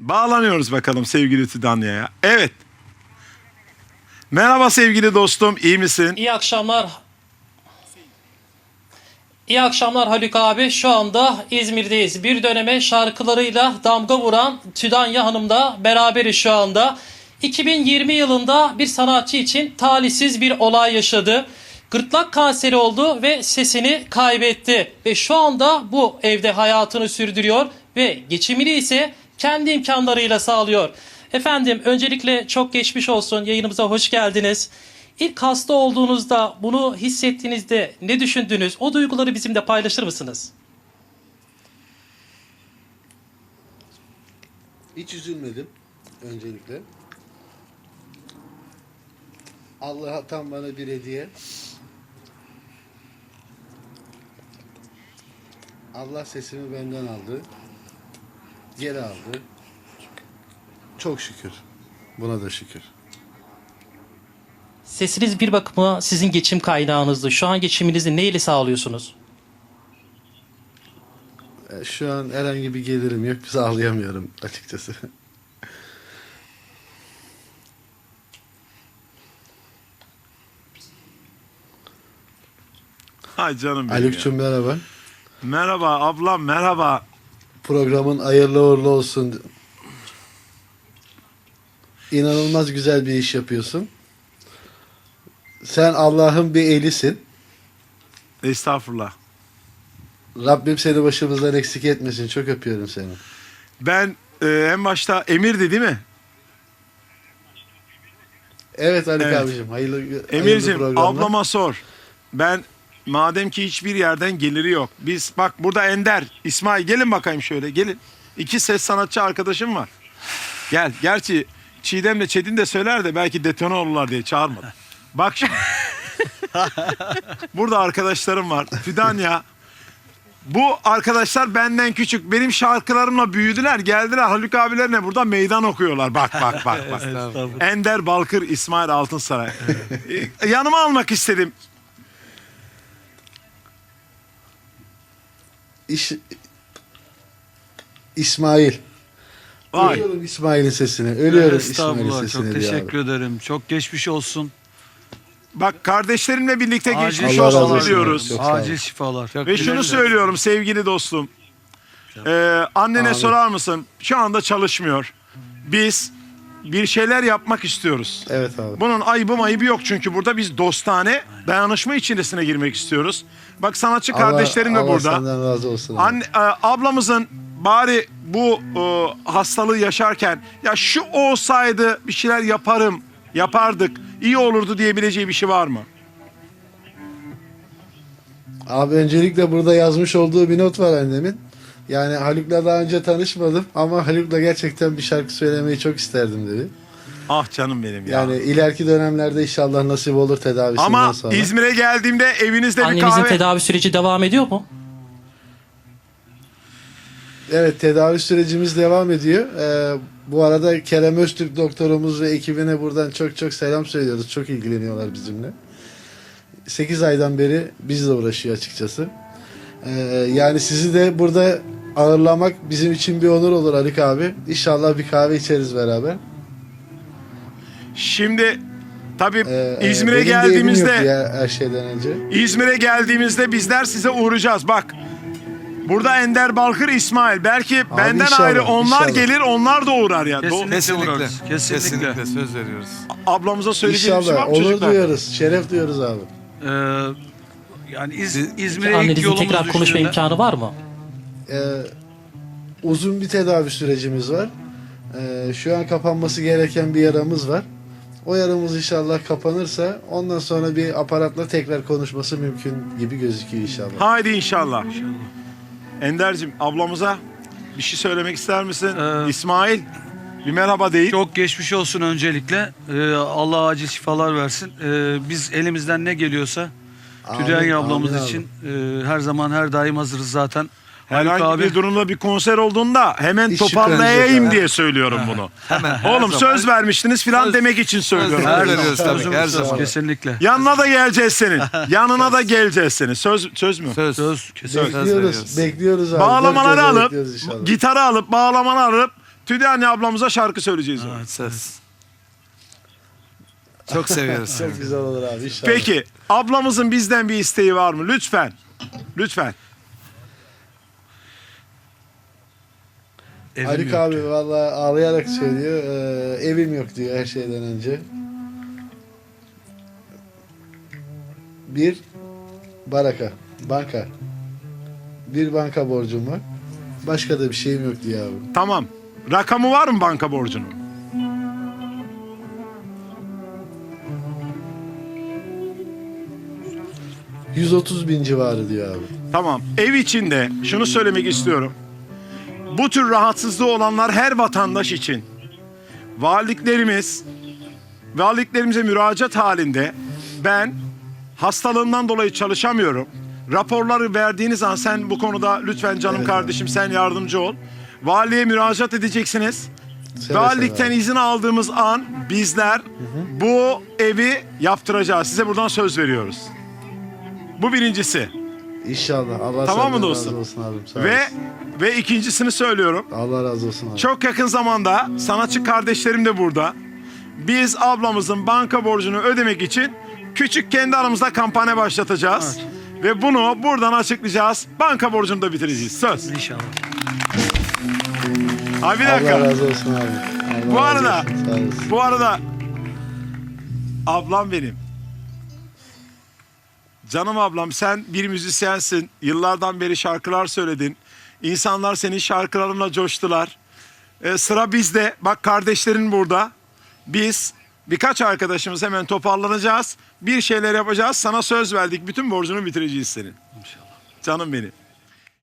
Bağlanıyoruz bakalım sevgili Tüdanya'ya. Evet. Merhaba sevgili dostum, iyi misin? İyi akşamlar. İyi akşamlar Haluk abi. Şu anda İzmir'deyiz. Bir döneme şarkılarıyla damga vuran Tüdanya Hanım'la beraberiz şu anda. 2020 yılında bir sanatçı için talihsiz bir olay yaşadı. Gırtlak kanseri oldu ve sesini kaybetti. Ve şu anda bu evde hayatını sürdürüyor ve geçimini ise kendi imkanlarıyla sağlıyor. Efendim öncelikle çok geçmiş olsun. Yayınımıza hoş geldiniz. İlk hasta olduğunuzda bunu hissettiğinizde ne düşündünüz? O duyguları bizimle paylaşır mısınız? Hiç üzülmedim öncelikle. Allah tam bana bir hediye. Allah sesimi benden aldı. Geri aldı. Çok şükür. Buna da şükür. Sesiniz bir bakıma sizin geçim kaynağınızdı. Şu an geçiminizi neyle sağlıyorsunuz? E, Şu an herhangi bir gelirim yok. Sağlayamıyorum açıkçası. Hay canım benim Haluk'cum merhaba. ya. Merhaba ablam, merhaba. Programın hayırlı uğurlu olsun. İnanılmaz güzel bir iş yapıyorsun. Sen Allah'ın bir elisin. Estağfurullah. Rabbim seni başımızdan eksik etmesin. Çok öpüyorum seni. Ben e, en başta Emir'di değil mi? Evet Ali Evet. abicim. Hayırlı, hayırlı Emir'cim programlar. ablama sor. Ben madem ki hiçbir yerden geliri yok. Biz bak burada Ender, İsmail gelin bakayım şöyle gelin. İki ses sanatçı arkadaşım var. Gel. Gerçi Çiğdem de Çetin de söyler de belki detone olurlar diye çağırmadım. Bak şimdi. burada arkadaşlarım var. Fidanya. Bu arkadaşlar benden küçük. Benim şarkılarımla büyüdüler. Geldiler Haluk abilerine burada meydan okuyorlar. Bak bak bak bak. Ender Balkır, İsmail Altınsaray. Ee, Yanıma almak istedim. İş... İsmail. Vay. Ölüyorum İsmail'in sesini. Ölüyorum İsmail'in Estağfurullah sesini. çok diyor teşekkür abi. ederim. Çok geçmiş olsun. Bak kardeşlerimle birlikte Acil geçmiş Allah razı olsun olsun. diliyoruz. Çok sağ olun. Acil şifalar. Ve şunu söylüyorum sevgili dostum. Ee, annene sorar mısın? Şu anda çalışmıyor. Biz bir şeyler yapmak istiyoruz. Evet abi. Bunun ayıbı mayıbı yok çünkü burada biz dostane dayanışma içerisine girmek istiyoruz. Bak sanatçı kardeşlerim de Allah burada. senden razı olsun. abi. Anne, e, ablamızın bari bu e, hastalığı yaşarken ya şu olsaydı bir şeyler yaparım, yapardık, iyi olurdu diyebileceği bir şey var mı? Abi öncelikle burada yazmış olduğu bir not var annemin. Yani Haluk'la daha önce tanışmadım ama Haluk'la gerçekten bir şarkı söylemeyi çok isterdim dedi. Ah canım benim ya. Yani ileriki dönemlerde inşallah nasip olur tedavisinden Ama sonra. İzmir'e geldiğimde evinizde bir Annenizin kahve... tedavi süreci devam ediyor mu? Evet tedavi sürecimiz devam ediyor. Ee, bu arada Kerem Öztürk doktorumuz ve ekibine buradan çok çok selam söylüyoruz. Çok ilgileniyorlar bizimle. 8 aydan beri bizle uğraşıyor açıkçası. Ee, yani sizi de burada ağırlamak bizim için bir onur olur Haluk abi. İnşallah bir kahve içeriz beraber. Şimdi tabii Ee, e, İzmir'e benim bir evim geldiğimizde ya her şeyden önce. İzmir'e geldiğimizde bizler size uğrayacağız. Bak Burada Ender Balkır İsmail. Belki benden inşallah, ayrı onlar inşallah. gelir onlar da uğrar ya. Do- Kesinlikle, Kesinlikle. uğrarız. Kesinlikle. Kesinlikle. söz veriyoruz. ablamıza söyleyeceğim bir şey var İnşallah mı onur çocuklar? duyuyoruz. Şeref duyuyoruz abi. Ee, yani İz, İzmir'e ilk Annenizin yolumuz tekrar konuşma düştüğünde- imkanı var mı? Ee, uzun bir tedavi sürecimiz var. Ee, şu an kapanması gereken bir yaramız var. O yaramız inşallah kapanırsa ondan sonra bir aparatla tekrar konuşması mümkün gibi gözüküyor inşallah. Haydi inşallah. Ender'cim ablamıza bir şey söylemek ister misin? Ee, İsmail bir merhaba değil. Çok geçmiş olsun öncelikle. Ee, Allah acil şifalar versin. Ee, biz elimizden ne geliyorsa Tülay ablamız amin için e, her zaman her daim hazırız zaten. Herhangi abi bir durumda bir konser olduğunda hemen Hiç toparlayayım şüpheniz yok diye söylüyorum bunu. Hemen. her Oğlum zaman. söz vermiştiniz filan Söz- demek için söylüyorum. Her zaman tabii, her söz, zaman. kesinlikle. Yanına da geleceğiz senin. Yanına da geleceğiz senin. Söz söz mü? Söz. Söz kesinlikle. Söz Bekliyoruz, bekliyoruz abi. Bağlamaları Dört gözle alıp, bekliyoruz inşallah. gitarı alıp, bağlamaları alıp Tüdyanlı ablamıza şarkı söyleyeceğiz. Evet, Ses. Çok seviyoruz. Çok güzel olur abi inşallah. Peki ablamızın bizden bir isteği var mı? Lütfen. Lütfen. Evim Haluk yok. abi vallahi ağlayarak söylüyor. Ee, evim yok diyor her şeyden önce. Bir baraka, banka. Bir banka borcum var. Başka da bir şeyim yok diyor abi. Tamam. Rakamı var mı banka borcunun? Hı. 130 bin civarı diyor abi. Tamam. Ev içinde şunu söylemek istiyorum. Bu tür rahatsızlığı olanlar her vatandaş için valiliklerimiz valiliklerimize müracaat halinde ben hastalığından dolayı çalışamıyorum. Raporları verdiğiniz an sen bu konuda lütfen canım Evet kardeşim sen yardımcı ol. Valiye müracaat edeceksiniz. Seve Valilikten seve izin aldığımız an bizler bu evi yaptıracağız. Size buradan söz veriyoruz. Bu birincisi. İnşallah. Allah Tamam mı senden dostum? razı olsun abim. Sağ Ve olasın. ve ikincisini söylüyorum. Allah razı olsun abi. Çok yakın zamanda sanatçı kardeşlerim de burada. Biz ablamızın banka borcunu ödemek için küçük kendi aramızda kampanya başlatacağız. Ve bunu buradan açıklayacağız. Banka borcunu da bitireceğiz. Söz. İnşallah. Ha bir Allah dakika. razı olsun abi. Allah Bu razı arada- olsun, Sağ olasın. Bu arada ablam benim. Canım ablam sen bir müzisyensin. Yıllardan beri şarkılar söyledin. İnsanlar senin şarkılarınla coştular. Ee, sıra bizde. Bak kardeşlerin burada. Biz birkaç arkadaşımız hemen toparlanacağız. Bir şeyler yapacağız. Sana söz verdik. Bütün borcunu bitireceğiz senin. İnşallah. Canım benim.